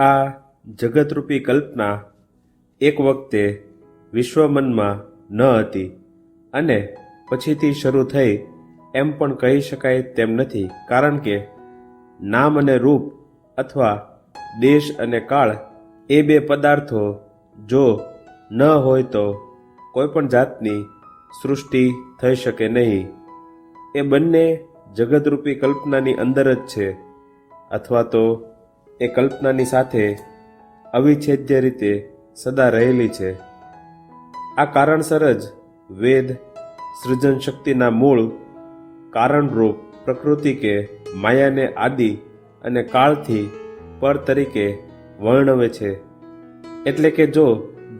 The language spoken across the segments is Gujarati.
આ જગતરૂપી કલ્પના એક વખતે વિશ્વમનમાં ન હતી અને પછીથી શરૂ થઈ એમ પણ કહી શકાય તેમ નથી, કારણ કે નામ અને રૂપ અથવા દેશ અને કાળ એ બે પદાર્થો જો ન હોય તો કોઈ પણ જાતની સૃષ્ટિ થઈ શકે નહીં. એ બંને જગતરૂપી કલ્પનાની અંદર જ છે અથવા તો એ કલ્પનાની સાથે અવિચ્છેદ્ય રીતે સદા રહેલી છે. આ કારણસર જ વેદ, સૃજન શક્તિના મૂળ, કારણરૂપ પ્રકૃતિ કે માયાને આદિ અને કાળથી પર તરીકે વર્ણવે છે. એટલે કે જો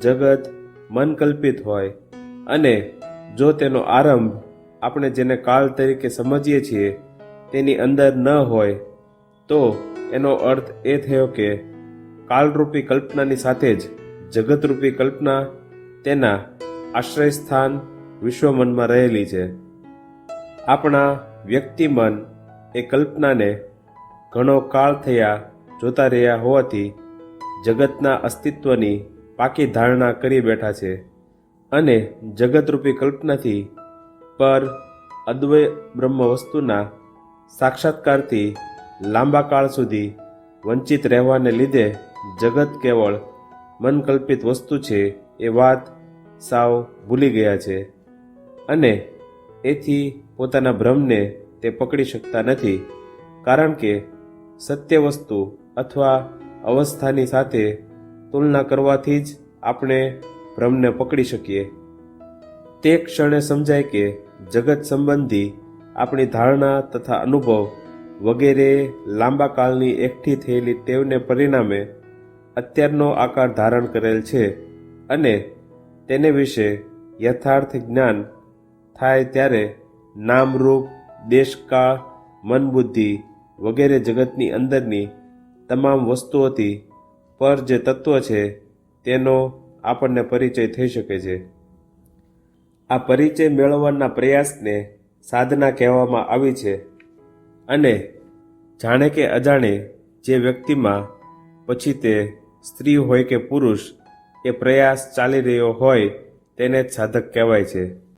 જગત મનકલ્પિત હોય અને જો તેનો આરંભ આપણે જેને કાળ તરીકે સમજીએ છીએ તેની અંદર ન હોય, તો એનો અર્થ એ થયો કે કાળરૂપી કલ્પનાની સાથે જ જગતરૂપી કલ્પના તેના આશ્રય સ્થાન વિશ્વમનમાં રહેલી છે. આપણા વ્યક્તિમન એ કલ્પનાને ઘણો કાળ થયા જોતા રહ્યા હોવાથી જગતના અસ્તિત્વની પાકી ધારણા કરી બેઠા છે અને જગતરૂપી કલ્પનાથી પર અદ્વય બ્રહ્મ વસ્તુના સાક્ષાત્કારથી લાંબા કાળ સુધી વંચિત રહેવાને લીધે જગત કેવળ મનકલ્પિત વસ્તુ છે એ વાત સાવ ભૂલી ગયા છે અને એથી પોતાના ભ્રમને તે પકડી શકતા નથી કારણ કે સત્ય વસ્તુ અથવા અવસ્થાની સાથે તુલના કરવાથી જ આપણે ભ્રમને પકડી શકીએ. તે ક્ષણે સમજાય કે જગત સંબંધી આપણી ધારણા તથા અનુભવ વગેરે લાંબા કાળની એકઠી થયેલી ટેવને પરિણામે અત્યારનો આકાર ધારણ કરેલ છે અને તેને વિશે યથાર્થ જ્ઞાન થાય ત્યારે નામરૂપ, દેશકાળ, મનબુદ્ધિ વગેરે જગતની અંદરની તમામ વસ્તુઓથી પર જે તત્વ છે તેનો આપણને પરિચય થઈ શકે છે. આ પરિચય મેળવવાના પ્રયાસને સાધના કહેવામાં આવી છે. અને જાણે કે અજાણે જે વ્યક્તિમાં પછી તે સ્ત્રી હોય કે પુરુષ એ પ્રયાસ ચાલી રહ્યો હોય તેને જ સાધક કહેવાય છે.